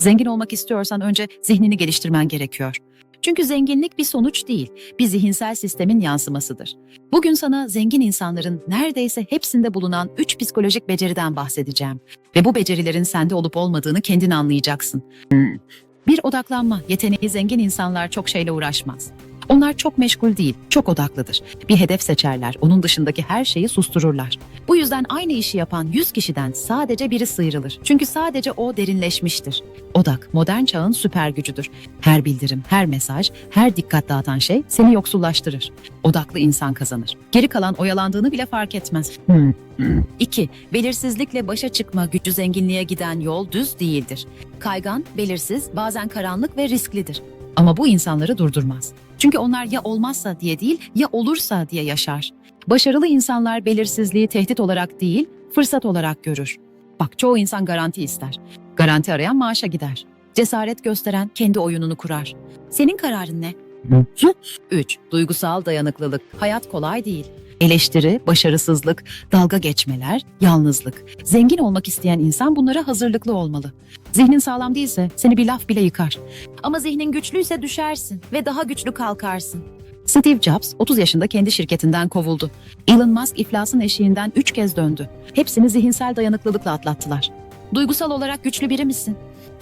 Zengin olmak istiyorsan önce zihnini geliştirmen gerekiyor. Çünkü zenginlik bir sonuç değil, bir zihinsel sistemin yansımasıdır. Bugün sana zengin insanların neredeyse hepsinde bulunan üç psikolojik beceriden bahsedeceğim. Ve bu becerilerin sende olup olmadığını kendin anlayacaksın. Bir odaklanma, yeteneği zengin insanlar çok şeyle uğraşmaz. Onlar çok meşgul değil, çok odaklıdır. Bir hedef seçerler, onun dışındaki her şeyi sustururlar. Bu yüzden aynı işi yapan 100 kişiden sadece biri sıyrılır. Çünkü sadece o derinleşmiştir. Odak, modern çağın süper gücüdür. Her bildirim, her mesaj, her dikkat dağıtan şey seni yoksullaştırır. Odaklı insan kazanır. Geri kalan oyalandığını bile fark etmez. 2. Belirsizlikle başa çıkma gücü zenginliğe giden yol düz değildir. Kaygan, belirsiz, bazen karanlık ve risklidir. Ama bu insanları durdurmaz. Çünkü onlar ya olmazsa diye değil, ya olursa diye yaşar. Başarılı insanlar belirsizliği tehdit olarak değil, fırsat olarak görür. Bak çoğu insan garanti ister. Garanti arayan maaşa gider. Cesaret gösteren kendi oyununu kurar. Senin kararın ne? 3. Duygusal dayanıklılık. Hayat kolay değil. Eleştiri, başarısızlık, dalga geçmeler, yalnızlık. Zengin olmak isteyen insan bunlara hazırlıklı olmalı. Zihnin sağlam değilse seni bir laf bile yıkar. Ama zihnin güçlüyse düşersin ve daha güçlü kalkarsın. Steve Jobs 30 yaşında kendi şirketinden kovuldu. Elon Musk iflasın eşiğinden 3 kez döndü. Hepsini zihinsel dayanıklılıkla atlattılar. Duygusal olarak güçlü biri misin?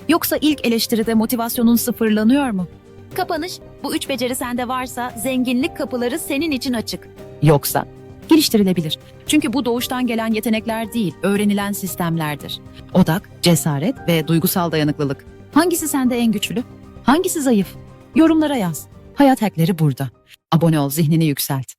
Yoksa ilk eleştiride motivasyonun sıfırlanıyor mu? Kapanış, bu üç beceri sende varsa zenginlik kapıları senin için açık. Yoksa geliştirilebilir. Çünkü bu doğuştan gelen yetenekler değil, öğrenilen sistemlerdir. Odak, cesaret ve duygusal dayanıklılık. Hangisi sende en güçlü? Hangisi zayıf? Yorumlara yaz. Hayat hackleri burada. Abone ol, zihnini yükselt.